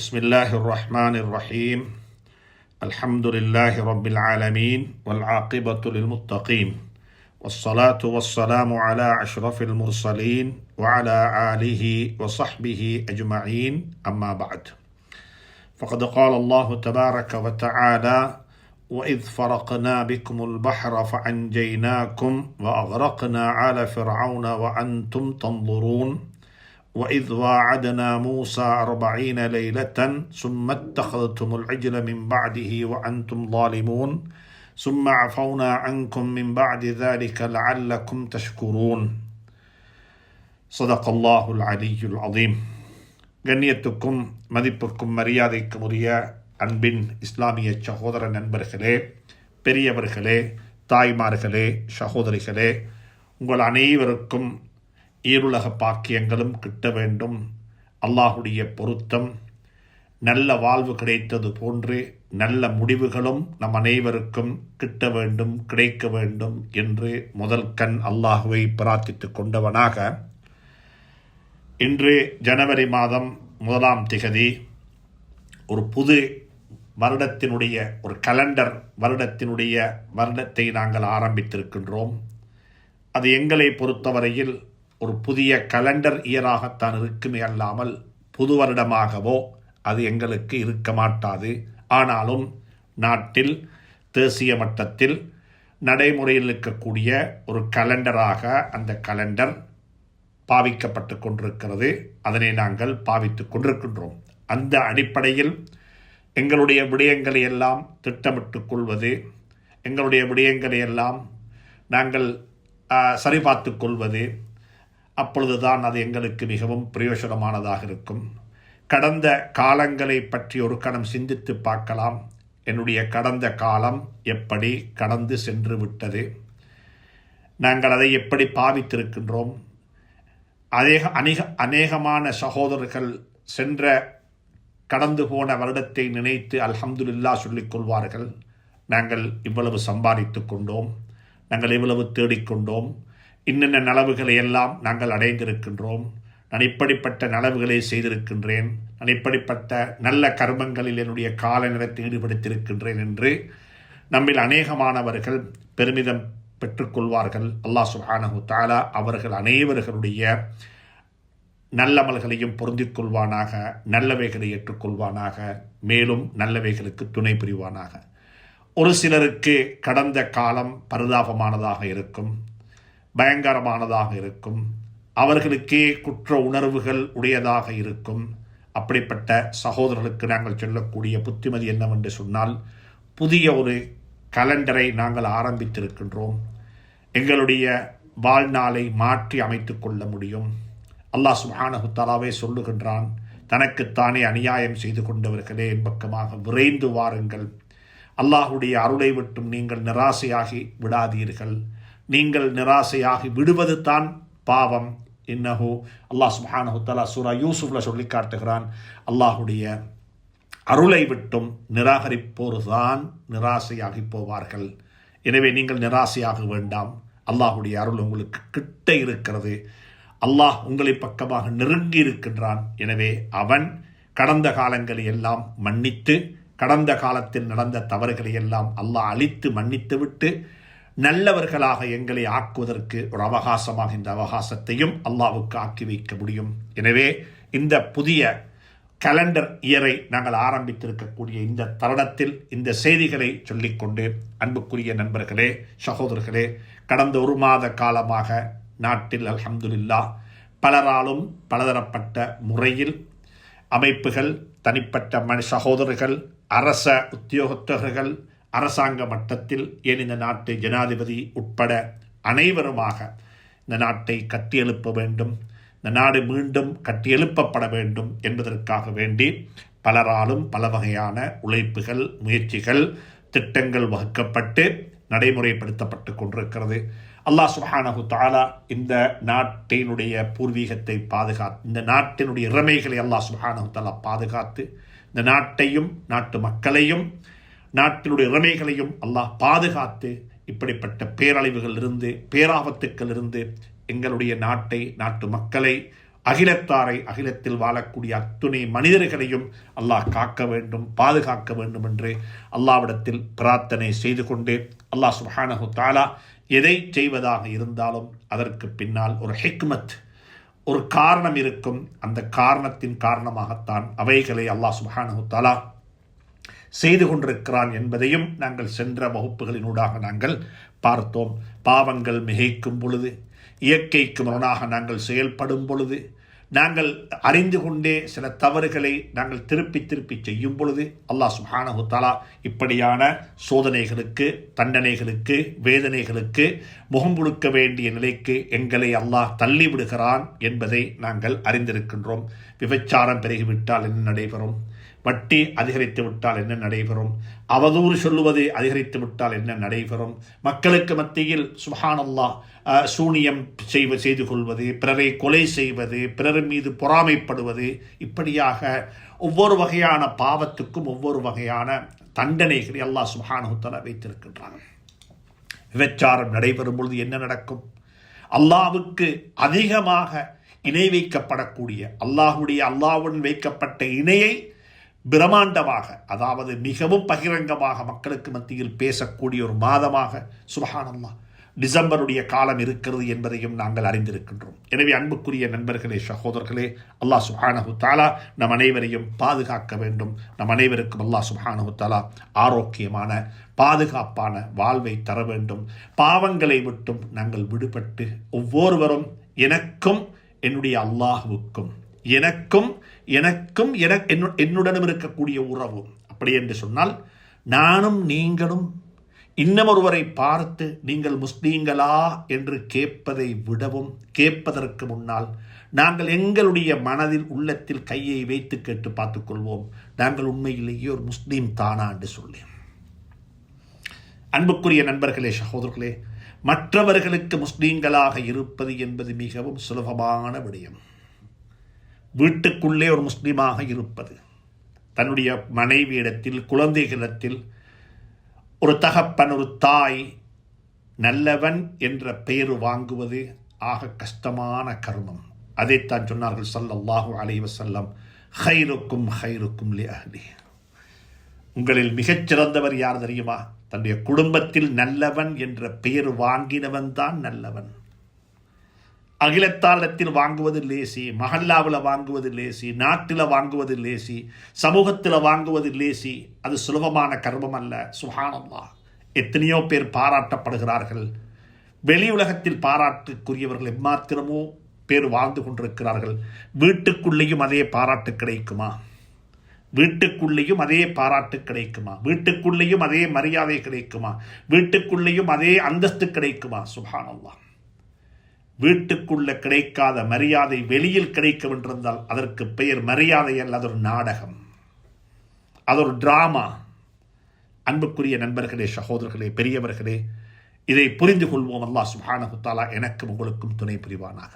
بسم الله الرحمن الرحيم الحمد لله رب العالمين والعاقبة للمتقين والصلاة والسلام على أشرف المرسلين وعلى آله وصحبه أجمعين أما بعد فقد قال الله تبارك وتعالى وإذ فرقنا بكم البحر فأنجيناكم وأغرقنا على فرعون وأنتم تنظرون وإذ واعدنا موسى أربعين ليلة ثم اتخذتم العجل من بعده وأنتم ظالمون ثم عفونا عنكم من بعد ذلك لعلكم تشكرون. صدق الله العلي العظيم. கண்ணியத்துக்கும் மதிப்புக்கும் மரியாதைக்கும் உரிய அன்பின் இஸ்லாமிய சகோதர நண்பர்களே பெரியவர்களே தாய்மார்களே சகோதரிகளே உங்கள் அனைவருக்கும் ஈருலக பாக்கியங்களும் கிட்ட வேண்டும். அல்லாஹுடைய பொருத்தம் நல்ல வாழ்வு கிடைத்தது போன்று நல்ல முடிவுகளும் நம் அனைவருக்கும் கிட்ட வேண்டும் கிடைக்க வேண்டும் என்று முதல் கண் அல்லாஹுவை பிரார்த்தித்துக் கொண்டவனாக. இன்று ஜனவரி மாதம் முதலாம் திகதி ஒரு புது வருடத்தினுடைய ஒரு கலண்டர் வருடத்தினுடைய வருடத்தை நாங்கள் ஆரம்பித்திருக்கின்றோம். அது எங்களை பொறுத்தவரையில் ஒரு புதிய கலண்டர் இயராகத்தான் இருக்குமே அல்லாமல் புது வருடமாகவோ அது எங்களுக்கு இருக்க மாட்டாது. ஆனாலும் நாட்டில் தேசிய மட்டத்தில் நடைமுறையில் இருக்கக்கூடிய ஒரு கலண்டராக அந்த கலண்டர் பாவிக்கப்பட்டு கொண்டிருக்கிறது. அதனை நாங்கள் பாவித்து கொண்டிருக்கின்றோம். அந்த அடிப்படையில் எங்களுடைய விடயங்களை எல்லாம் திட்டமிட்டுக் கொள்வது எங்களுடைய விடயங்களை எல்லாம் நாங்கள் சரிபார்த்து கொள்வது அப்பொழுதுதான் அது எங்களுக்கு மிகவும் பிரயோஜனமானதாக இருக்கும். கடந்த காலங்களை பற்றி ஒரு கணம் சிந்தித்து பார்க்கலாம். என்னுடைய கடந்த காலம் எப்படி கடந்து சென்று விட்டது? நாங்கள் அதை எப்படி பாவித்திருக்கின்றோம்? அநேக அநேக அநேகமான சகோதரர்கள் சென்ற கடந்து போன வருடத்தை நினைத்து அல்ஹம்துல்லா சொல்லிக் கொள்வார்கள். நாங்கள் இவ்வளவு சம்பாதித்து கொண்டோம். நாங்கள் இவ்வளவு தேடிக்கொண்டோம் இன்னென்ன நலவுகளை எல்லாம் நாங்கள் அடைந்திருக்கின்றோம்? நான் இப்படிப்பட்ட நலவுகளை செய்திருக்கின்றேன். நான் இப்படிப்பட்ட நல்ல கர்மங்களில் என்னுடைய கால நேரத்தை ஈடுபடுத்தியிருக்கின்றேன் என்று நம்மில் அநேகமானவர்கள் பெருமிதம் பெற்றுக்கொள்வார்கள். அல்லாஹ் சுஹானஹு தாலா அவர்கள் அனைவர்களுடைய நல்லமல்களையும் பொருந்திக் கொள்வானாக நல்லவைகளை ஏற்றுக்கொள்வானாக மேலும் நல்லவைகளுக்கு துணை புரிவானாக. ஒரு சிலருக்கு கடந்த காலம் பரிதாபமானதாக இருக்கும். பயங்கரமானதாக இருக்கும். அவர்களுக்கே குற்ற உணர்வுகள் உடையதாக இருக்கும். அப்படிப்பட்ட சகோதரர்களுக்கு நாங்கள் சொல்லக்கூடிய புத்திமதி என்னவென்று சொன்னால் புதிய ஒரு கலண்டரை நாங்கள் ஆரம்பித்திருக்கின்றோம். எங்களுடைய வாழ்நாளை மாற்றி அமைத்து கொள்ள முடியும். அல்லாஹ் சுஹானகுத்தாலாவே சொல்லுகின்றான் தனக்குத்தானே அநியாயம் செய்து கொண்டவர்களே என் பக்கமாக விரைந்து வாருங்கள். அல்லாஹுடைய அருளை விட்டும் நீங்கள் நிராசையாகி விடாதீர்கள். நீங்கள் நிராசையாகி விடுவது தான் பாவம். என்னஹோ அல்லாஹ் சுஹானஹு தலா சூரா யூசுஃப்ல சொல்லி காட்டுகிறான். அல்லாஹுடைய அருளை விட்டும் நிராகரிப்போர்தான் நிராசையாகி போவார்கள். எனவே நீங்கள் நிராசையாக வேண்டாம். அல்லாஹுடைய அருள் உங்களுக்கு கிட்ட இருக்கிறது. அல்லாஹ் உங்களை பக்கமாக நெருங்கி இருக்கின்றான். எனவே அவன் கடந்த காலங்களை எல்லாம் மன்னித்து கடந்த காலத்தில் நடந்த தவறுகளை எல்லாம் அல்லாஹ் அழித்து மன்னித்து விட்டு நல்லவர்களாக எங்களை ஆக்குவதற்கு ஒரு அவகாசமாக இந்த அவகாசத்தையும் அல்லாவுக்கு ஆக்கி வைக்க முடியும். எனவே இந்த புதிய கலண்டர் இயரை நாங்கள் ஆரம்பித்திருக்கக்கூடிய இந்த தருணத்தில் இந்த செய்திகளை சொல்லிக்கொண்டு அன்புக்குரிய நண்பர்களே சகோதரர்களே கடந்த ஒரு மாத காலமாக நாட்டில் அல்ஹம்துல்லா பலராலும் பலதரப்பட்ட முறையில் அமைப்புகள் தனிப்பட்ட மனு சகோதரர்கள் அரச உத்தியோகத்தர்கள் அரசாங்க மட்டத்தில் ஏன் இந்த நாட்டு ஜனாதிபதி உட்பட அனைவருமாக இந்த நாட்டை கட்டியெழுப்ப வேண்டும்? இந்த நாடு மீண்டும் கட்டியெழுப்பப்பட வேண்டும் என்பதற்காக வேண்டி பலராலும் பல வகையான உழைப்புகள் முயற்சிகள் திட்டங்கள் வகுக்கப்பட்டு நடைமுறைப்படுத்தப்பட்டு கொண்டிருக்கிறது. அல்லாஹ் சுஹானஹு தாலா இந்த நாட்டினுடைய பூர்வீகத்தை பாதுகாத்து இந்த நாட்டினுடைய இறமைகளை அல்லாஹ் சுஹானஹு தாலா பாதுகாத்து இந்த நாட்டையும் நாட்டு மக்களையும் நாட்டினுடைய இறமைகளையும் அல்லாஹ் பாதுகாத்து இப்படிப்பட்ட பேரழிவுகள் இருந்து பேராபத்துக்கள் இருந்து எங்களுடைய நாட்டை நாட்டு மக்களை அகிலத்தாரை அகிலத்தில் வாழக்கூடிய அத்துணை மனிதர்களையும் அல்லாஹ் காக்க வேண்டும் பாதுகாக்க வேண்டும் என்று அல்லாவிடத்தில் பிரார்த்தனை செய்து கொண்டு அல்லாஹ் சுஹானஹு தாலா எதை செய்வதாக இருந்தாலும் அதற்கு பின்னால் ஒரு ஹிக்மத் ஒரு காரணம் இருக்கும். அந்த காரணத்தின் காரணமாகத்தான் அவைகளை அல்லாஹ் சுபஹானஹு தாலா செய்து கொண்டிருக்கிறான் என்பதையும் நாங்கள் சென்ற வகுப்புகளினூடாக நாங்கள் பார்த்தோம். பாவங்கள் மிகைக்கும் பொழுது இயற்கைக்கு முரணாக நாங்கள் செயல்படும் பொழுது நாங்கள் அறிந்து கொண்டே சில தவறுகளை நாங்கள் திருப்பி திருப்பி செய்யும் பொழுது அல்லாஹ் சுஹானஹு தாலா இப்படியான சோதனைகளுக்கு தண்டனைகளுக்கு வேதனைகளுக்கு முகம் கொடுக்க வேண்டிய நிலைக்கு எங்களை அல்லாஹ் தள்ளிவிடுகிறான் என்பதை நாங்கள் அறிந்திருக்கின்றோம். விபச்சாரம் பெருகிவிட்டால் என்ன நடைபெறும்? வட்டி அதிகரித்து விட்டால் என்ன நடைபெறும்? அவதூறு சொல்லுவது அதிகரித்து விட்டால் என்ன நடைபெறும்? மக்களுக்கு மத்தியில் சுஹானல்லா சூனியம் செய்வ செய்து கொள்வது பிறரை கொலை செய்வது பிறர் மீது பொறாமைப்படுவது இப்படியாக ஒவ்வொரு வகையான பாவத்துக்கும் ஒவ்வொரு வகையான தண்டனைகளை அல்லாஹ் சுஹானுத்தலா வைத்திருக்கின்றாங்க விபச்சாரம் நடைபெறும் பொழுது என்ன நடக்கும்? அல்லாவுக்கு அதிகமாக இணை வைக்கப்படக்கூடிய அல்லாஹுடைய அல்லாவுடன் வைக்கப்பட்ட இணையை பிரம்மாண்டமாக அதாவது மிகவும் பகிரங்கமாக மக்களுக்கு மத்தியில் பேசக்கூடிய ஒரு மாதமாக சுபஹானல்லா டிசம்பருடைய காலம் இருக்கிறது என்பதையும் நாங்கள் அறிந்திருக்கின்றோம். எனவே அன்புக்குரிய நண்பர்களே சகோதரர்களே அல்லாஹ் சுஹானஹு தாலா நம் அனைவரையும் பாதுகாக்க வேண்டும். நம் அனைவருக்கும் அல்லாஹ் சுஹானஹு தாலா ஆரோக்கியமான பாதுகாப்பான வாழ்வை தர வேண்டும். பாவங்களை விட்டும் நாங்கள் விடுபட்டு ஒவ்வொருவரும் எனக்கும் என்னுடைய அல்லாஹுவுக்கும் எனக்கும் எனக்கும் என என்னுடனும் இருக்கக்கூடிய உறவு. அப்படி என்று சொன்னால் நானும் நீங்களும் இன்னமொருவரை பார்த்து நீங்கள் முஸ்லீம்களா என்று கேட்பதை விடவும் கேட்பதற்கு முன்னால் நாங்கள் எங்களுடைய மனதில் உள்ளத்தில் கையை வைத்து கேட்டு பார்த்துக்கொள்வோம் நாங்கள் உண்மையிலேயே ஒரு முஸ்லீம் தானா என்று சொல்லி. அன்புக்குரிய நண்பர்களே சகோதரர்களே மற்றவர்களுக்கு முஸ்லீம்களாக இருப்பது என்பது மிகவும் சுலபமான விடயம். வீட்டுக்குள்ளே ஒரு முஸ்லீமாக இருப்பது. தன்னுடைய மனைவியிடத்தில் குழந்தைகளிடத்தில் ஒரு தகப்பன் ஒரு தாய் நல்லவன் என்ற பெயர் வாங்குவது ஆக கஷ்டமான கர்மம் அதைத்தான் சொன்னார்கள் சல்லல்லாஹு அலைவசல்லம் ஹைருக்கும் ஹைருக்கும் லி அஹ்லி. உங்களில் மிகச்சிறந்தவர் யார் தெரியுமா? தன்னுடைய குடும்பத்தில் நல்லவன் என்ற பெயர் வாங்கினவன் தான் நல்லவன். அகிலத்தாளத்தில் வாங்குவது லேசி மஹல்லாவில் வாங்குவது லேசி நாட்டில் வாங்குவது லேசி சமூகத்தில் வாங்குவது லேசி அது சுலபமான கர்மம் அல்ல. சுகானம்மா எத்தனையோ பேர் பாராட்டப்படுகிறார்கள். வெளி உலகத்தில் பாராட்டுக்குரியவர்கள் எம்மாத்திரமோ பேர் வாழ்ந்து கொண்டிருக்கிறார்கள். வீட்டுக்குள்ளேயும் அதே பாராட்டு கிடைக்குமா? வீட்டுக்குள்ளேயும் அதே பாராட்டு கிடைக்குமா? வீட்டுக்குள்ளேயும் அதே மரியாதை கிடைக்குமா? வீட்டுக்குள்ளேயும் அதே அந்தஸ்து கிடைக்குமா? சுபானல்லா வீட்டுக்குள்ள கிடைக்காத மரியாதை வெளியில் கிடைக்கும் என்றிருந்தால் அதற்கு பெயர் மரியாதை அல்ல அது ஒரு நாடகம். அது ஒரு டிராமா அன்புக்குரிய நண்பர்களே சகோதரர்களே பெரியவர்களே இதை புரிந்து கொள்வோம். அல்லா சுஹானகுத்தாலா எனக்கும் உங்களுக்கும் துணை புரிவானாக.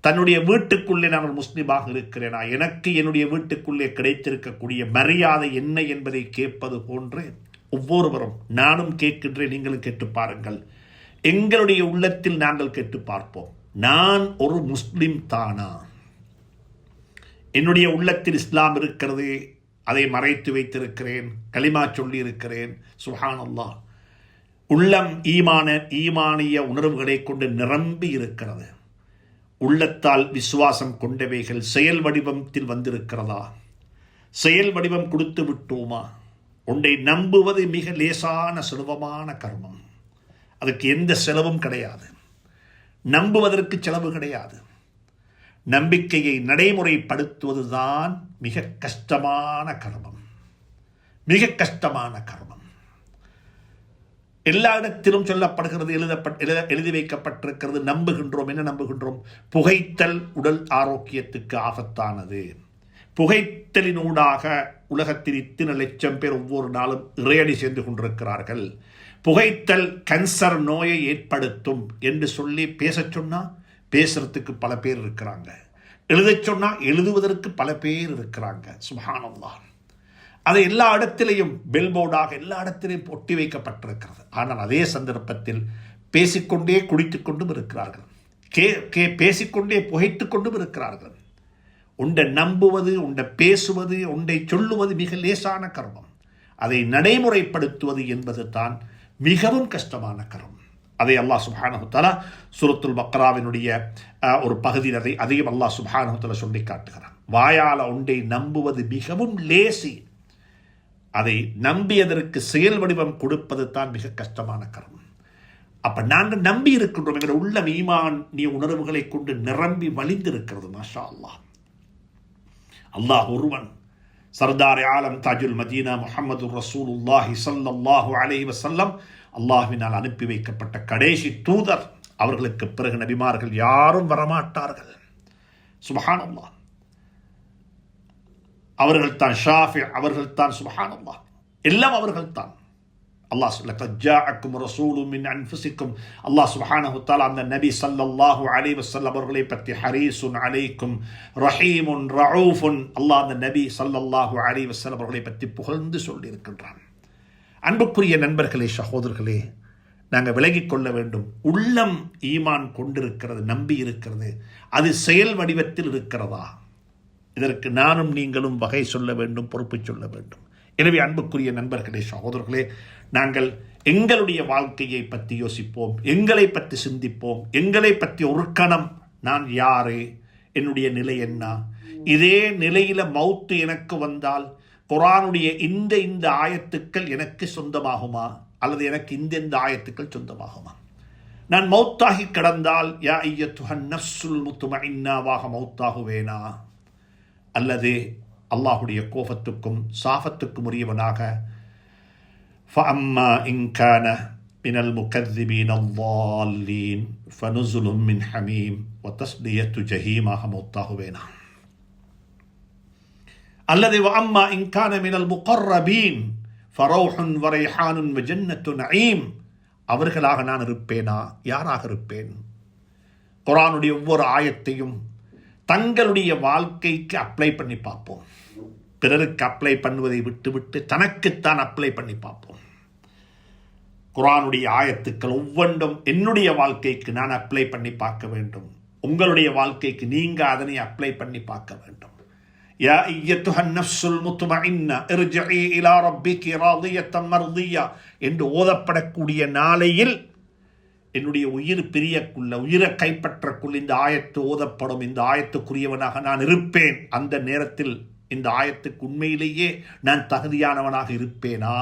தன்னுடைய வீட்டுக்குள்ளே நான் முஸ்லீமாக இருக்கிறேனா? எனக்கு என்னுடைய வீட்டுக்குள்ளே கிடைத்திருக்கக்கூடிய மரியாதை என்ன என்பதை கேட்பது போன்று ஒவ்வொருவரும் நானும் கேட்கின்றேன் நீங்களும் கேட்டு பாருங்கள். எங்களுடைய உள்ளத்தில் நாங்கள் கேட்டு பார்ப்போம். நான் ஒரு முஸ்லிம் தானா? என்னுடைய உள்ளத்தில் இஸ்லாம் இருக்கிறது அதை மறைத்து வைத்திருக்கிறேன் களிமா சொல்லியிருக்கிறேன் சுஹானல்லா உள்ளம் ஈமான ஈமானிய உணர்வுகளை கொண்டு நிரம்பி இருக்கிறது. உள்ளத்தால் விசுவாசம் கொண்டவைகள் செயல் வடிவத்தில் வந்திருக்கிறதா? செயல் வடிவம் கொடுத்து விட்டோமா? உன்னை நம்புவது மிக லேசான சுலபமான கர்மம். அதற்கு எந்த செலவும் கிடையாது. நம்புவதற்கு செலவு கிடையாது. நம்பிக்கையை நடைமுறைப்படுத்துவதுதான் மிக கஷ்டமான கர்மம். மிக கஷ்டமான கர்மம். எல்லா இடத்திலும் சொல்லப்படுகிறது எழுதப்பட் எழுத எழுதி வைக்கப்பட்டிருக்கிறது நம்புகின்றோம். என்ன நம்புகின்றோம்? புகைத்தல் உடல் ஆரோக்கியத்துக்கு ஆபத்தானது. புகைத்தலினூடாக உலகத்தில் இத்தனை லட்சம் பேர் ஒவ்வொரு நாளும் இறையடி சேர்ந்து கொண்டிருக்கிறார்கள். புகைத்தல் கேன்சர் நோயை ஏற்படுத்தும் என்று சொல்லி பேச சொன்னால் பேசுறதுக்கு பல பேர் இருக்கிறாங்க. எழுத சொன்னால் எழுதுவதற்கு பல பேர் இருக்கிறாங்க. சுபானல்லா அது எல்லா இடத்திலையும் பெல்போர்டாக எல்லா இடத்திலையும் ஒட்டி வைக்கப்பட்டிருக்கிறது. ஆனால் அதே சந்தர்ப்பத்தில் பேசிக்கொண்டே குடித்துக்கொண்டும் இருக்கிறார்கள். கே கே பேசிக்கொண்டே புகைத்து கொண்டும் இருக்கிறார்கள். உண்டை நம்புவது உண்டை பேசுவது உண்டை சொல்லுவது மிக லேசான கர்மம். அதை நடைமுறைப்படுத்துவது என்பது தான் மிகவும் கஷ்டமான கரம். அதை அல்லாஹ் சுபானகுத்தாலா சுரத்துல் பக்ராவினுடைய ஒரு பகுதியில் அதை அதையும் அல்லாஹ் சுபானகுத்தலா சொல்லி காட்டுகிறான். வாயால் ஒன்றை நம்புவது மிகவும் லேசி. அதை நம்பியதற்கு செயல் வடிவம் கொடுப்பது தான் மிக கஷ்டமான கரம். அப்ப நாங்கள் நம்பி இருக்கின்றோம். எங்கள் உள்ள மீமான் நீ உணர்வுகளை கொண்டு நிரம்பி வலிந்திருக்கிறது மாஷா அல்லாஹ். அல்லாஹ் ஒருவன் சர்தார் ஆலம் தாஜுல் மதீனா முகமது ரசூலுல்லாஹி சல்லாஹூ அலை வசல்லம் அல்லாஹினால் அனுப்பி வைக்கப்பட்ட கடைசி தூதர். அவர்களுக்கு பிறகு நபிமார்கள் யாரும் வரமாட்டார்கள். சுபஹானல்லா அவர்கள் தான் ஷாஃபி அவர்கள் தான் சுபஹானல்லா எல்லாம் அவர்கள் தான் அல்லாஹ் லக்கத் ஜாஅக்கும் ரசூலும் மின் அன்ஃபுசிக்கும். அல்லாஹ் சுப்ஹானஹு அந்த நபி சல்லல்லாஹு அலி வஸல்லம் அவர்களை பற்றி ஹரீசுன் அலைக்கும் ரஹீமுன் ரவுஃபுன் அல்லாஹ் அந்த நபி சல்லல்லாஹு அலி வஸல்லம் அவர்களை பற்றி புகழ்ந்து சொல்லியிருக்கின்றான். அன்புக்குரிய நண்பர்களே சகோதரர்களே நாங்கள் விலகிக் கொள்ள வேண்டும். உள்ளம் ஈமான் கொண்டிருக்கிறது நம்பி இருக்கிறது. அது செயல் வடிவத்தில் இருக்கிறதா? இதற்கு நானும் நீங்களும் வகை சொல்ல வேண்டும் பொறுப்பு சொல்ல வேண்டும். எனவே அன்புக்குரிய நண்பர்களே சகோதரர்களே நாங்கள் எங்களுடைய வாழ்க்கையை பற்றி யோசிப்போம் எங்களை பற்றி சிந்திப்போம் எங்களை பற்றி ஒரு கணம் நான் யாரு என்னுடைய நிலை என்ன? இதே நிலையில மவுத்து எனக்கு வந்தால் குரானுடைய இந்த இந்த ஆயத்துக்கள் எனக்கு சொந்தமாகுமா? அல்லது எனக்கு இந்த இந்த ஆயத்துக்கள் சொந்தமாகுமா? நான் மௌத்தாகி கடந்தால் யா ஐயத்துஹன் நஃப்சுல் முத்துமஇன்னாவாக மௌத்தாகுவேனா அல்லது அல்லாஹுடைய கோபத்துக்கும் சாபத்துக்கும் உரியவனாக فأما إن كان من المكذبين الضالين فنزل من حميم وتصدية جهيمها موطاهوينا الذي وأما إن كان من المقربين فروح وريحان وجنة نعيم அவர்களாக நான் இருப்பேனா யாராக இருப்பேன் குரானுடைய ஒவ்வொரு ஆயத்தையும் தங்களுடைய வாழ்க்கைக்கு அப்ளை பண்ணி பார்ப்போம். பிறருக்கு அப்ளை பண்ணுவதை விட்டுவிட்டு தனக்குத்தான் அப்ளை பண்ணி பார்ப்போம். குரானுடைய ஆயத்துக்கள் ஒவ்வொன்றும் என்னுடைய வாழ்க்கைக்கு நான் அப்ளை பண்ணி பார்க்க வேண்டும். உங்களுடைய வாழ்க்கைக்கு நீங்க அதனை அப்ளை பண்ணி பார்க்க வேண்டும். யா ஐயத்துஹ நஃப்சுல் முத்மஇன்ன இர்ஜஇ இலா ரப்பிகி ராதியத்தம் மர்தியா என்று ஓதப்படக்கூடிய நாளையில் என்னுடைய உயிர் பிரியக்குள்ள உயிரை கைப்பற்றக்குள் இந்த ஆயத்து ஓதப்படும். இந்த ஆயத்துக்குரியவனாக நான் இருப்பேன். அந்த நேரத்தில் இந்த ஆயத்துக்கு உண்மையிலேயே நான் தகுதியானவனாக இருப்பேனா?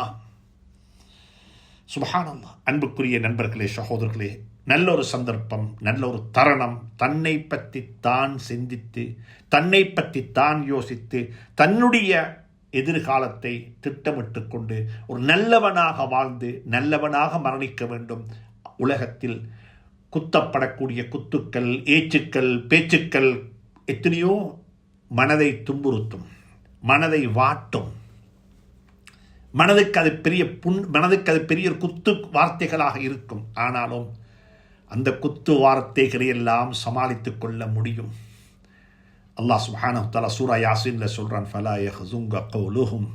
சுபஹானல்லா அன்புக்குரிய நண்பர்களே சகோதரர்களே நல்ல ஒரு சந்தர்ப்பம் நல்ல ஒரு தருணம். தன்னை பற்றி தான் சிந்தித்து தன்னை பற்றி தான் யோசித்து தன்னுடைய எதிர்காலத்தை திட்டமிட்டு கொண்டு ஒரு நல்லவனாக வாழ்ந்து நல்லவனாக மரணிக்க வேண்டும். உலகத்தில் குத்தப்படக்கூடிய குத்துக்கள் ஏச்சுக்கள் பேச்சுக்கள் எத்தனையோ மனதை துன்புறுத்தும் மனதை வாட்டும். மனதுக்கு அது பெரிய புண் மனதுக்கு அது பெரிய குத்து வார்த்தைகளாக இருக்கும். ஆனாலும் அந்த குத்து வார்த்தைகளை எல்லாம் சமாளித்துக் கொள்ள முடியும். அல்லாஹ் சுஹானு தலா சூரா யாசின்ல சொல்கிறான் ஃபலா யஹ்ஸுங்க கௌலுஹும்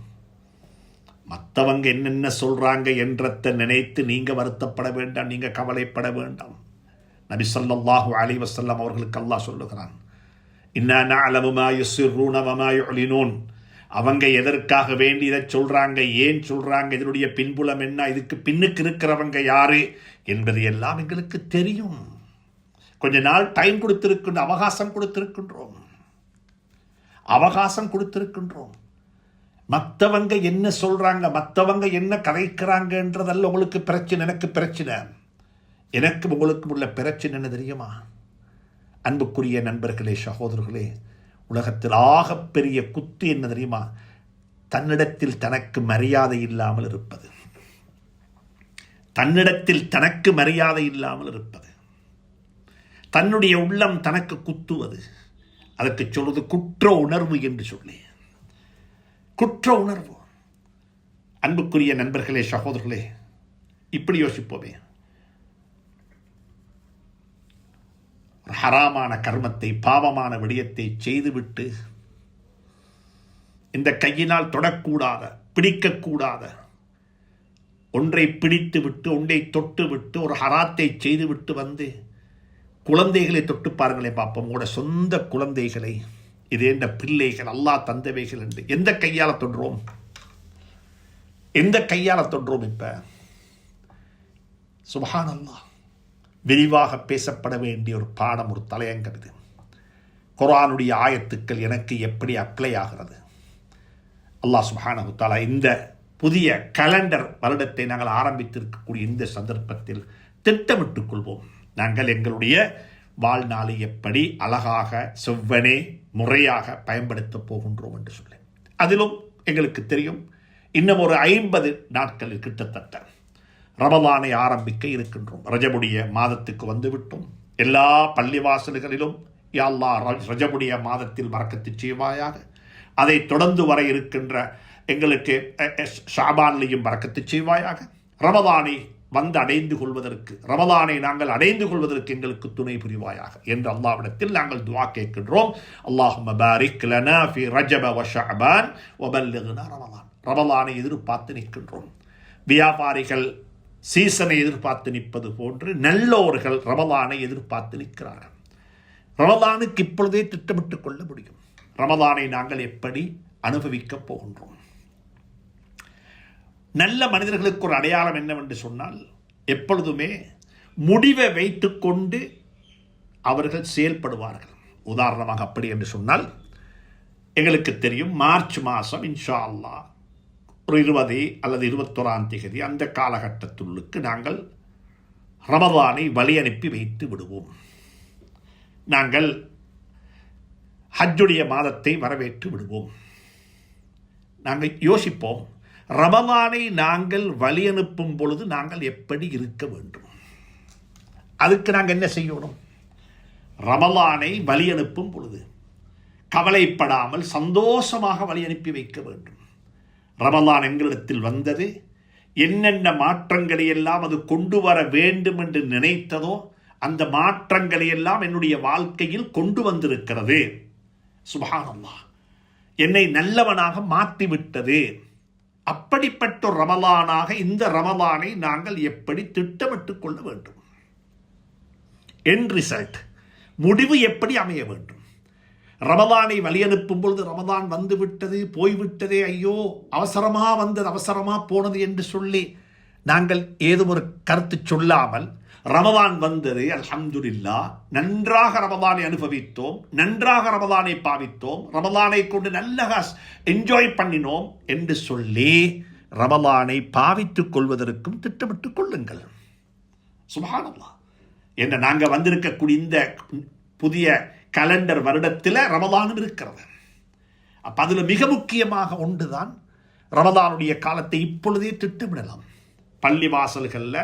மற்றவங்க என்னென்ன சொல்றாங்க என்றத்தை நினைத்து நீங்க வருத்தப்பட வேண்டாம் நீங்க கவலைப்பட வேண்டாம். நபி சொல்லாஹு அலி வசல்லாம் அவர்களுக்கு அல்லாஹ் சொல்லுகிறான் இன்னா நஅலமு மா யுஸ்ஸிரூன அவங்க எதற்காக வேண்டி இதை சொல்றாங்க ஏன் சொல்றாங்க இதனுடைய பின்புலம் என்ன இதுக்கு பின்னுக்கு இருக்கிறவங்க யாரு என்பது எல்லாம் எங்களுக்கு தெரியும். கொஞ்ச நாள் டைம் கொடுத்திருக்கின்ற அவகாசம் கொடுத்திருக்கின்றோம். அவகாசம் கொடுத்திருக்கின்றோம். மற்றவங்க என்ன சொல்றாங்க மற்றவங்க என்ன கதைக்கிறாங்கன்றதல்ல உங்களுக்கு பிரச்சனை எனக்கு பிரச்சனை. எனக்கு உங்களுக்கு உள்ள பிரச்சனை என்ன தெரியுமா? அன்புக்குரிய நண்பர்களே சகோதரர்களே உலகத்தில் ஆகப்பெரிய குத்து என்ன தெரியுமா? தன்னிடத்தில் தனக்கு மரியாதை இல்லாமல் இருப்பது. தன்னிடத்தில் தனக்கு மரியாதை இல்லாமல் இருப்பது. தன்னுடைய உள்ளம் தனக்கு குத்துவது. அதற்கு சொல்வது குற்ற உணர்வு என்று சொல்லி. குற்ற உணர்வு. அன்புக்குரிய நண்பர்களே சகோதரர்களே இப்படி யோசிப்போமே. ஹராமான கர்மத்தை பாவமான விடயத்தை செய்துவிட்டு இந்த கையினால் தொடக்கூடாத பிடிக்கக்கூடாத ஒன்றை பிடித்து விட்டு ஒன்றை தொட்டு விட்டு ஒரு ஹராத்தை செய்துவிட்டு வந்து குழந்தைகளை தொட்டு பாருங்களேன் பார்ப்போம் உங்களோட சொந்த குழந்தைகளை இது என்ற பிள்ளைகள் அல்லாஹ் தந்தவைகள் என்று. எந்த கையால் தொடுறோம்? எந்த கையால் தொடுறோம் இப்போ? சுபஹான் அல்லா விரிவாக பேசப்பட வேண்டிய ஒரு பாடம் ஒரு தலையங்கம் இது குரானுடைய ஆயத்துக்கள் எனக்கு எப்படி அப்ளை ஆகிறது? அல்லாஹ் சுபஹானஹு தஆலா இந்த புதிய கலண்டர் வருடத்தை நாங்கள் ஆரம்பித்திருக்கக்கூடிய இந்த சந்தர்ப்பத்தில் திட்டமிட்டுக் கொள்வோம். நாங்கள் எங்களுடைய வாழ்நாளை எப்படி அழகாக செவ்வனே முறையாக பயன்படுத்தப் போகின்றோம் என்று சொல்லி. அதிலும் எங்களுக்கு தெரியும் இன்னும் ஒரு ஐம்பது நாட்களில் கிட்டத்தட்ட ரமலானை ஆரம்பிக்க இருக்கின்றோம். ரஜபுடைய மாதத்துக்கு வந்துவிட்டோம். எல்லா பள்ளிவாசல்களிலும் யாழ்லா ரஜபுடைய மாதத்தில் மறக்கத்து செய்வாயாக. அதை தொடர்ந்து வர இருக்கின்ற எங்களுக்கு ஷாபான்லையும் பறக்கத்து செய்வாயாக. ரமதானை வந்து அடைந்து கொள்வதற்கு ரமதானை நாங்கள் அடைந்து கொள்வதற்கு எங்களுக்கு துணை புரிவாயாக. என்று அல்லாவிடத்தில் நாங்கள் துவா கேட்கின்றோம். அல்லாஹும் பாரிக் லனா ஃபி ரஜப வ ஷஅபான் வ பல்லிக்னா ரமலான். ரமலானை எதிர்பார்த்து நிற்கின்றோம். வியாபாரிகள் சீசனை எதிர்பார்த்து நிற்பது போன்று நல்லோர்கள் ரமலானை எதிர்பார்த்து நிற்கிறார்கள். ரமதானுக்கு இப்பொழுதே திட்டமிட்டுக் கொள்ள முடியும். ரமதானை நாங்கள் எப்படி அனுபவிக்கப் போகின்றோம்? நல்ல மனிதர்களுக்கு ஒரு அடையாளம் என்னவென்று சொன்னால் எப்பொழுதுமே முடிவை வைத்துக்கொண்டு அவர்கள் செயல்படுவார்கள். உதாரணமாக அப்படி என்று சொன்னால் எங்களுக்கு தெரியும் மார்ச் மாதம் இன்ஷா அல்லாஹ் ஒரு இருபது அல்லது இருபத்தோராம் தேதி அந்த காலகட்டத்துள்ளுக்கு நாங்கள் ரமதானை வழி அனுப்பி வைத்து விடுவோம். நாங்கள் ஹஜ்ஜுடைய மாதத்தை வரவேற்று விடுவோம். நாங்கள் யோசிப்போம். ரமலானை நாங்கள் வழி அனுப்பும் பொழுது நாங்கள் எப்படி இருக்க வேண்டும்? அதுக்கு நாங்கள் என்ன செய்யணும்? ரமலானை வழி அனுப்பும் பொழுது கவலைப்படாமல் சந்தோஷமாக வழி அனுப்பி வைக்க வேண்டும். ரமலான் எங்களிடத்தில் வந்தது என்னென்ன மாற்றங்களை எல்லாம் அது கொண்டு வர வேண்டும் என்று நினைத்ததோ அந்த மாற்றங்களை எல்லாம் என்னுடைய வாழ்க்கையில் கொண்டு வந்திருக்கிறது. சுபானம்மா என்னை நல்லவனாக மாற்றிவிட்டது. அப்படிப்பட்ட ஒரு ரமலானாக இந்த ரமலானை நாங்கள் எப்படி திட்டமிட்டுக் கொள்ள வேண்டும்? என் ரிசல்ட் முடிவு எப்படி அமைய வேண்டும்? ரமதானை வழியனுப்பும் பொழுது ரமதான் வந்துவிட்டது போய்விட்டதே ஐயோ அவசரமாக வந்தது அவசரமாக போனது என்று சொல்லி நாங்கள் ஏதும் ஒரு கருத்து சொல்லாமல் ரமதான் வந்தது அல்ஹம்துலில்லா. நன்றாக ரமதானை அனுபவித்தோம் நன்றாக ரமதானை பாவித்தோம் ரமதானை கொண்டு நல்ல என்ஜாய் பண்ணினோம் என்று சொல்லி ரமதானை பாவித்துக் கொள்வதற்கும் திட்டமிட்டுக் கொள்ளுங்கள். சுபானம்மா என்ன நாங்கள் வந்திருக்கக்கூடிய இந்த புதிய கலண்டர் வருடத்தில் ரமதானும் இருக்கிறது. அப்போ அதில் மிக முக்கியமாக ஒன்றுதான் ரமதானுடைய காலத்தை இப்பொழுதே திட்டமிடலாம். பள்ளி வாசல்களில்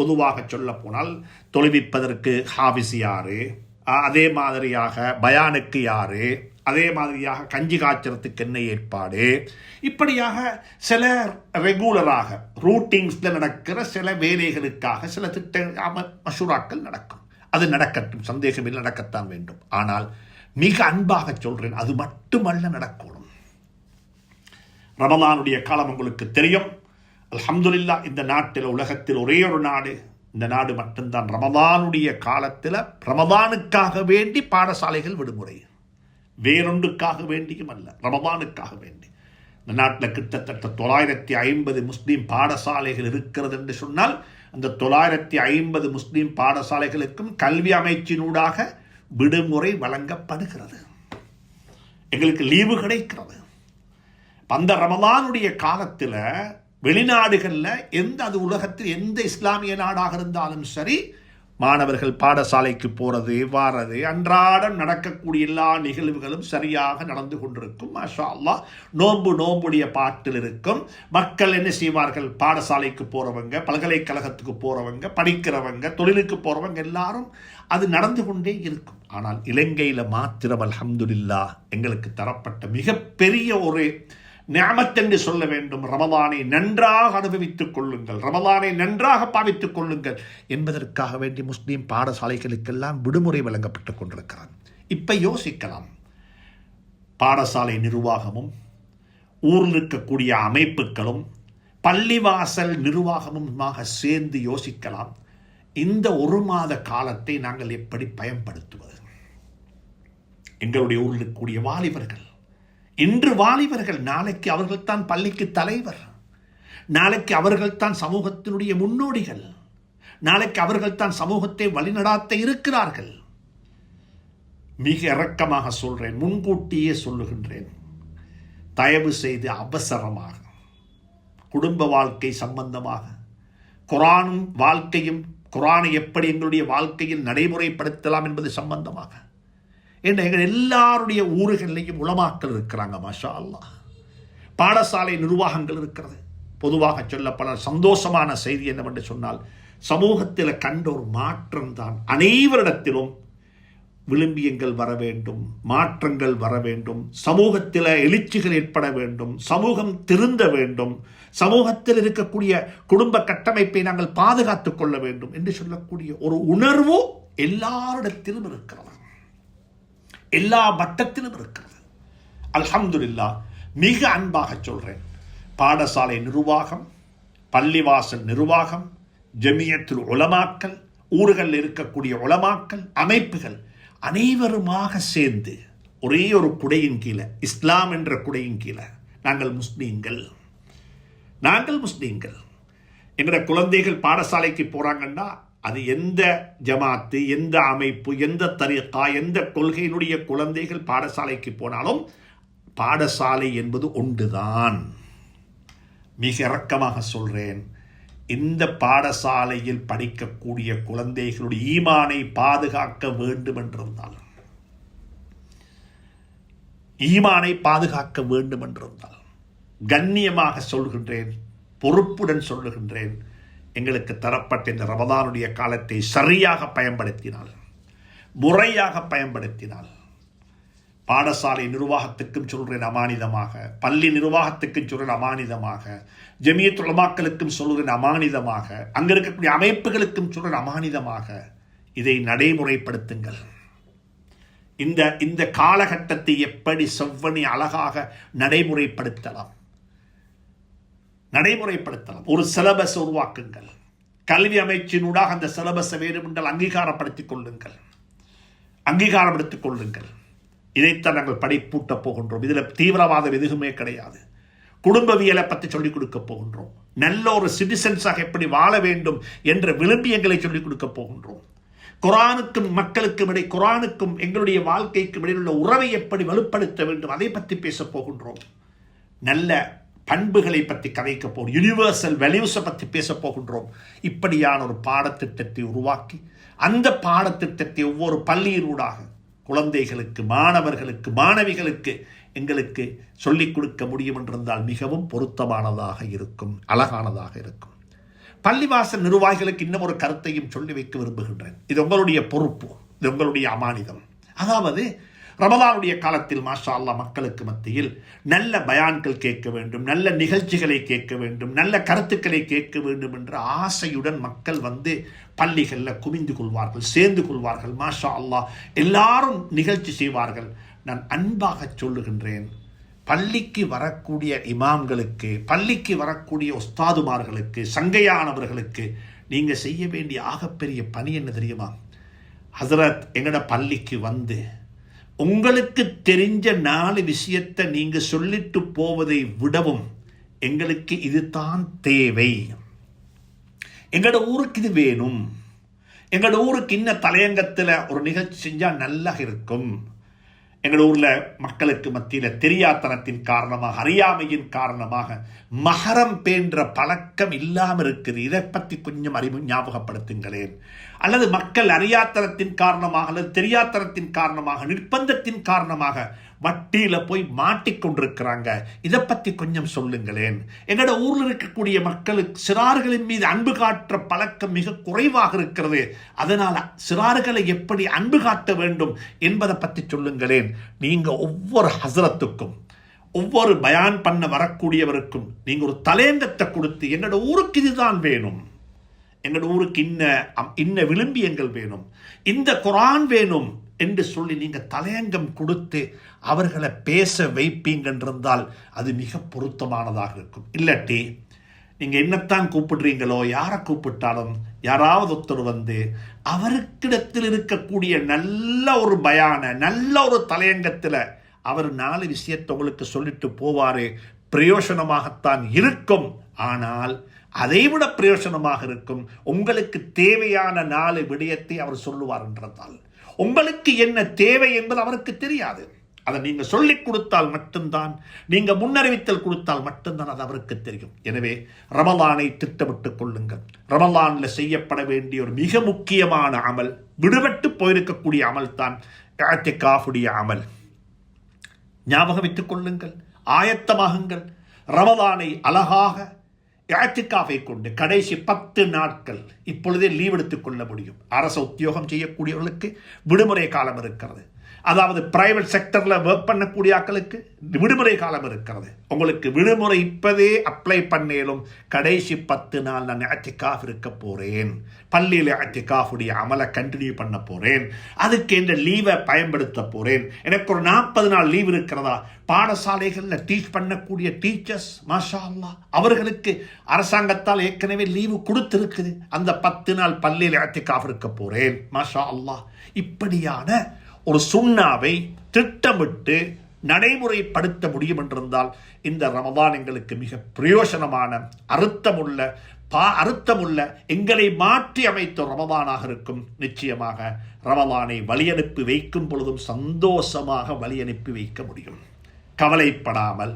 பொதுவாக சொல்லப்போனால் தொழுவிப்பதற்கு ஹாபிஸ் யாரு? அதே மாதிரியாக பயானுக்கு யாரு? அதே மாதிரியாக கஞ்சி காய்ச்சறதுக்கு என்ன ஏற்பாடு? இப்படியாக சில ரெகுலராக ரூட்டிங்ஸில் நடக்கிற சில வேலைகளுக்காக சில திட்ட மசூராக்கள் நடக்கும். அது நடக்கட்டும் சந்தேகமில் நடக்கத்தான் வேண்டும். ஆனால் மிக அன்பாக சொல்கிறேன் அது மட்டுமல்ல நடக்கணும். ரமலானுடைய காலம் உங்களுக்கு தெரியும். அலமதுல்லா இந்த நாட்டில் உலகத்தில் ஒரே ஒரு நாடு. இந்த நாடு மட்டும்தான். ரமதானுடைய காலத்தில் ரமதானுக்காக வேண்டி பாடசாலைகள் விடுமுறை. வேறொன்றுக்காக வேண்டியும் அல்ல ரமதானுக்காக வேண்டி. இந்த நாட்டில் கிட்டத்தட்ட தொள்ளாயிரத்தி ஐம்பது முஸ்லீம் பாடசாலைகள் இருக்கிறது என்று சொன்னால் அந்த தொள்ளாயிரத்தி ஐம்பது முஸ்லீம் பாடசாலைகளுக்கும் கல்வி அமைச்சினூடாக விடுமுறை வழங்கப்படுகிறது. எங்களுக்கு லீவு கிடைக்கிறது. அந்த ரமதானுடைய காலத்தில் வெளிநாடுகளில் எந்த அது உலகத்தில் எந்த இஸ்லாமிய நாடாக இருந்தாலும் சரி மாணவர்கள் பாடசாலைக்கு போகிறது வாரது அன்றாடம் நடக்கக்கூடிய எல்லா நிகழ்வுகளும் சரியாக நடந்து கொண்டிருக்கும். மாஷா அல்லாஹ் நோன்பு நோம்புடைய பாட்டில் இருக்கும். மக்கள் என்ன செய்வார்கள்? பாடசாலைக்கு போகிறவங்க பல்கலைக்கழகத்துக்கு போகிறவங்க படிக்கிறவங்க தொழிலுக்கு போகிறவங்க எல்லாரும் அது நடந்து கொண்டே இருக்கும். ஆனால் இலங்கையில் மாத்திரம் அலமதுல்லா எங்களுக்கு தரப்பட்ட மிகப்பெரிய ஒரு நியமத் என்று சொல்ல வேண்டும். ரமதானை நன்றாக அனுபவித்துக் கொள்ளுங்கள். ரமதானை நன்றாக பாவித்துக் கொள்ளுங்கள் என்பதற்காக வேண்டி முஸ்லீம் பாடசாலைகளுக்கெல்லாம் விடுமுறை வழங்கப்பட்டுக் கொண்டிருக்கிறான். இப்போ யோசிக்கலாம். பாடசாலை நிர்வாகமும் ஊரில் இருக்கக்கூடிய அமைப்புகளும் பள்ளிவாசல் நிர்வாகமுமாக சேர்ந்து யோசிக்கலாம். இந்த ஒரு மாத காலத்தை நாங்கள் எப்படி பயன்படுத்துவது? எங்களுடைய ஊரில் இருக்கக்கூடிய வாலிபர்கள் இன்று வாலிபர்கள் நாளைக்கு அவர்கள்தான் பள்ளிக்கு தலைவர். நாளைக்கு அவர்கள்தான் சமூகத்தினுடைய முன்னோடிகள். நாளைக்கு அவர்கள்தான் சமூகத்தை வழிநடாத்த இருக்கிறார்கள். மிக இரக்கமாக சொல்றேன் முன்கூட்டியே சொல்லுகின்றேன். தயவு செய்து அவசரமாக குடும்ப வாழ்க்கை சம்பந்தமாக குரானும் வாழ்க்கையும் குரானை எப்படி எங்களுடைய வாழ்க்கையில் நடைமுறைப்படுத்தலாம் என்பது சம்பந்தமாக என்ற எங்கள் எல்லாருடைய ஊர்களிலையும் உளமாக்கல் இருக்கிறாங்க மாஷா அல்லா பாடசாலை நிர்வாகங்கள் இருக்கிறது. பொதுவாக சொல்லப்பட சந்தோஷமான செய்தி என்னவென்று சொன்னால் சமூகத்தில் கண்ட ஒரு மாற்றம் தான். அனைவரிடத்திலும் விளிம்பியங்கள் வர வேண்டும் மாற்றங்கள் வர வேண்டும் சமூகத்தில் எழுச்சிகள் ஏற்பட வேண்டும் சமூகம் திருந்த வேண்டும் சமூகத்தில் இருக்கக்கூடிய குடும்ப கட்டமைப்பை நாங்கள் பாதுகாத்துக் கொள்ள வேண்டும் என்று சொல்லக்கூடிய ஒரு உணர்வு எல்லாரிடத்திலும் இருக்கிறது. எல்லா மட்டத்திலும் இருக்கிறது. அல்ஹம்துல்லா மிக அன்பாக சொல்கிறேன் பாடசாலை நிர்வாகம் பள்ளிவாசல் நிர்வாகம் ஜமியத்தில் உலமாக்கல் ஊர்களில் இருக்கக்கூடிய உலமாக்கல் அமைப்புகள் அனைவருமாக சேர்ந்து ஒரே ஒரு குடையின் கீழே இஸ்லாம் என்ற குடையின் கீழே நாங்கள் முஸ்லீம்கள். நாங்கள் முஸ்லீம்கள். எங்களோட குழந்தைகள் பாடசாலைக்கு போகிறாங்கன்னா அது எந்த ஜமாத்து எந்த அமைப்பு எந்த தரிகா எந்த கொள்கையினுடைய குழந்தைகள் பாடசாலைக்கு போனாலும் பாடசாலை என்பது ஒன்றுதான். மிக இறக்கமாக சொல்கிறேன் இந்த பாடசாலையில் படிக்கக்கூடிய குழந்தைகளுடைய ஈமானை பாதுகாக்க வேண்டும் என்றிருந்தால் ஈமானை பாதுகாக்க வேண்டும் என்றிருந்தால் கண்ணியமாக சொல்கின்றேன் பொறுப்புடன் சொல்லுகின்றேன் எங்களுக்கு தரப்பட்ட இந்த ரமதானுடைய காலத்தை சரியாக பயன்படுத்தினால் முறையாக பயன்படுத்தினால் பாடசாலை நிர்வாகத்துக்கும் சொல்கிறேன் அமானிதமாக பள்ளி நிர்வாகத்துக்கும் சொல்கிறேன் அமானிதமாக ஜமியத் துளமாக்களுக்கும் சொல்கிறேன் அமானிதமாக அங்கே இருக்கக்கூடிய அமைப்புகளுக்கும் சொல்கிறேன் அமானிதமாக. இதை நடைமுறைப்படுத்துங்கள். இந்த இந்த காலகட்டத்தை எப்படி செவ்வனி அழகாக நடைமுறைப்படுத்தலாம். நடைமுறைப்படுத்தலாம். ஒரு சிலபஸ் உருவாக்குங்கள். கல்வி அமைச்சினூடாக அந்த சிலபஸை வேண்டுமென்றால் அங்கீகாரப்படுத்திக் கொள்ளுங்கள். அங்கீகாரப்படுத்திக் கொள்ளுங்கள். இதைத்தான் நாங்கள் படிப்பூட்ட போகின்றோம். இதில் தீவிரவாதம் எதுவுமே கிடையாது. குடும்பவியலை பற்றி சொல்லிக் கொடுக்க போகின்றோம். நல்ல ஒரு சிட்டிசன்ஸாக எப்படி வாழ வேண்டும் என்ற விளம்பியங்களை சொல்லிக் கொடுக்க போகின்றோம். குரானுக்கும் மக்களுக்கும் இடை குரானுக்கும் எங்களுடைய வாழ்க்கைக்கும் இடையில் உள்ள உறவை எப்படி வலுப்படுத்த வேண்டும் அதை பற்றி பேசப் போகின்றோம். நல்ல பண்புகளை பற்றி கதைக்க போகிறோம் யூனிவர்சல் வேல்யூஸை பற்றி பேச போகின்றோம். இப்படியான ஒரு பாடத்திட்டத்தை உருவாக்கி அந்த பாடத்திட்டத்தை ஒவ்வொரு பள்ளியினூடாக குழந்தைகளுக்கு மாணவர்களுக்கு மாணவிகளுக்கு எங்களுக்கு சொல்லிக் கொடுக்க முடியும் என்றிருந்தால் மிகவும் பொருத்தமானதாக இருக்கும் அழகானதாக இருக்கும். பள்ளிவாசல் நிர்வாகிகளுக்கு இன்னும் ஒரு கருத்தையும் சொல்லி வைக்க விரும்புகின்றேன். இது உங்களுடைய பொறுப்பு இது உங்களுடைய அமானிதம். அதாவது ரமதானுடைய காலத்தில் மாஷா அல்லா மக்களுக்கு மத்தியில் நல்ல பயான்கள் கேட்க வேண்டும் நல்ல நிகழ்ச்சிகளை கேட்க வேண்டும் நல்ல கருத்துக்களை கேட்க வேண்டும் என்ற ஆசையுடன் மக்கள் வந்து பள்ளிகளில் குவிந்து கொள்வார்கள் சேர்ந்து கொள்வார்கள் மாஷா அல்லா எல்லாரும் நிகழ்ச்சி செய்வார்கள். நான் அன்பாக சொல்லுகின்றேன் பள்ளிக்கு வரக்கூடிய இமாம்களுக்கு பள்ளிக்கு வரக்கூடிய உஸ்தாதுமார்களுக்கு சங்கையானவர்களுக்கு நீங்கள் செய்ய வேண்டிய ஆகப்பெரிய பணி என்ன தெரியுமா? ஹசரத் எங்கட பள்ளிக்கு வந்து உங்களுக்கு தெரிஞ்ச நாலு விஷயத்தை நீங்க சொல்லிட்டு போவதை விடவும் எங்களுக்கு இதுதான் தேவை. எங்களோட ஊருக்கு இது வேணும். எங்களோட ஊருக்கு இன்ன தலையங்கத்தில் ஒரு நிகழ்ச்சி செஞ்சால் நல்லா இருக்கும். எங்கள் ஊரில் மக்களுக்கு மத்தியில் தெரியாத்தனத்தின் காரணமாக அறியாமையின் காரணமாக மகரம் பேன்ற பழக்கம் இல்லாமல் இருக்குது. இதை பற்றி கொஞ்சம் அறிவு ஞாபகப்படுத்துங்களேன். அல்லது மக்கள் அறியாத்தனத்தின் காரணமாக அல்லது தெரியாத்தனத்தின் காரணமாக நிர்பந்தத்தின் காரணமாக வட்டியில் போய் மாட்டிக்கொண்டிருக்கிறாங்க. இதை பற்றி கொஞ்சம் சொல்லுங்களேன். எங்களோட ஊரில் இருக்கக்கூடிய மக்களுக்கு சிறார்களின் மீது அன்பு காட்டுற பழக்கம் மிக குறைவாக இருக்கிறது. அதனால் சிறார்களை எப்படி அன்பு காட்ட வேண்டும் என்பதை பற்றி சொல்லுங்களேன். நீங்கள் ஒவ்வொரு ஹசரத்துக்கும் ஒவ்வொரு பயான் பண்ண வரக்கூடியவருக்கும் நீங்கள் ஒரு தலையங்கத்தை கொடுத்து என்னோட ஊருக்கு இதுதான் வேணும். எங்களோட ஊருக்கு இன்ன இன்ன விளிம்பியங்கள் வேணும். இந்த குரான் வேணும். என்று சொல்லி நீங்கள் தலையங்கம் கொடுத்து அவர்களை பேச வைப்பீங்கன்றிருந்தால் அது மிக பொருத்தமானதாக இருக்கும். இல்லாட்டி நீங்கள் என்னத்தான் கூப்பிடுறீங்களோ யாரை கூப்பிட்டாலும் யாராவது ஒருத்தர் வந்து அவருக்கிடத்தில் இருக்கக்கூடிய நல்ல ஒரு பயான நல்ல ஒரு தலையங்கத்தில் அவர் நாலு விஷயத்தை உங்களுக்கு சொல்லிட்டு போவார். பிரயோசனமாகத்தான் இருக்கும். ஆனால் அதைவிட பிரயோசனமாக இருக்கும். உங்களுக்கு தேவையான நாலு விடயத்தை அவர் சொல்லுவார் என்றதால் உங்களுக்கு என்ன தேவை என்பது அவருக்கு தெரியாது. அதை நீங்க சொல்லிக் கொடுத்தால் மட்டும்தான் நீங்க முன்னறிவித்தல் கொடுத்தால் மட்டும்தான் அது அவருக்கு தெரியும். எனவே ரமலானை திட்டமிட்டுக் கொள்ளுங்கள். ரமலான்ல செய்யப்பட வேண்டிய ஒரு மிக முக்கியமான அமல் விடுபட்டு போயிருக்கக்கூடிய அமல் தான் காஃபுடைய அமல். ஞாபகம் வைத்துக் கொள்ளுங்கள் ஆயத்தமாகுங்கள். ரமலானை அழகாக யாத்திக்காவை கொண்டு கடைசி பத்து நாட்கள் இப்பொழுதே லீவ் எடுத்துக் கொள்ள முடியும். அரசு உத்தியோகம் செய்யக்கூடியவர்களுக்கு விடுமுறை காலம் இருக்கிறது. அதாவது பிரைவேட் செக்டரில் ஒர்க் பண்ணக்கூடிய ஆக்களுக்கு விடுமுறை காலம் இருக்கிறது. உங்களுக்கு விடுமுறை இப்பதே அப்ளை பண்ணேலும் கடைசி பத்து நாள் நான் அத்திகாஃப் இருக்க போகிறேன் பள்ளியில் அத்திகாஃபுடைய அமலை கண்டினியூ பண்ண போகிறேன் அதுக்கு என்ற லீவை பயன்படுத்த போகிறேன் எனக்கு ஒரு நாற்பது நாள் லீவ் இருக்கிறதா? பாடசாலைகளில் டீச் பண்ணக்கூடிய டீச்சர்ஸ் மாஷா அல்லா அவர்களுக்கு அரசாங்கத்தால் ஏற்கனவே லீவு கொடுத்துருக்குது. அந்த பத்து நாள் பள்ளியில் அத்திகாஃப் இருக்க போகிறேன் மாஷா அல்லா இப்படியான ஒரு சுண்ணாவை திட்டமிட்டு நடைமுறைப்படுத்த முடியும் என்றிருந்தால் இந்த ரமதான் எங்களுக்கு மிக பிரயோஜனமான அர்த்தமுள்ள பா அர்த்தமுள்ள எங்களை மாற்றி அமைத்த ரமதானாக இருக்கும். நிச்சயமாக ரமதானை வழியனுப்பி வைக்கும் பொழுதும் சந்தோஷமாக வழியனுப்பி வைக்க முடியும். கவலைப்படாமல்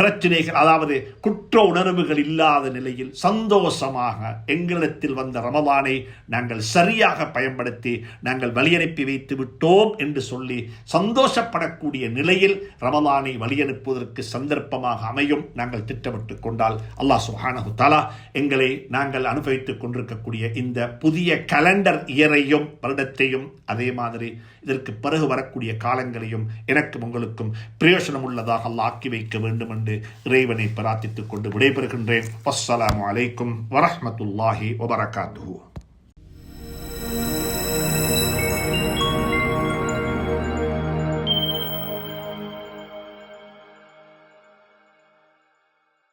பிரச்சனைகள் அதாவது குற்ற உணர்வுகள் இல்லாத நிலையில் சந்தோஷமாக எங்களிடத்தில் வந்த ரமதானை நாங்கள் சரியாக பயன்படுத்தி நாங்கள் வழியனுப்பி வைத்து விட்டோம் என்று சொல்லி சந்தோஷப்படக்கூடிய நிலையில் ரமதானை வழியனுப்புவதற்கு சந்தர்ப்பமாக அமையும் நாங்கள் திட்டமிட்டு கொண்டால் அல்லாஹ் சுஹானஹு தாலா எங்களை நாங்கள் அனுபவித்துக் கொண்டிருக்கக்கூடிய இந்த புதிய கலண்டர் இயரையும் வருடத்தையும் அதே மாதிரி இதற்கு பிறகு வரக்கூடிய காலங்களையும் எனக்கும் உங்களுக்கும் பிரயோசனம் உள்ளதாக ஆக்கி வைக்க வேண்டும் என்று இறைவனை பிரார்த்தித்துக் கொண்டு விடைபெறுகின்றேன். அஸ்ஸலாமு அலைக்கும் வரஹ்மத்துல்லாஹி வபரகாத்து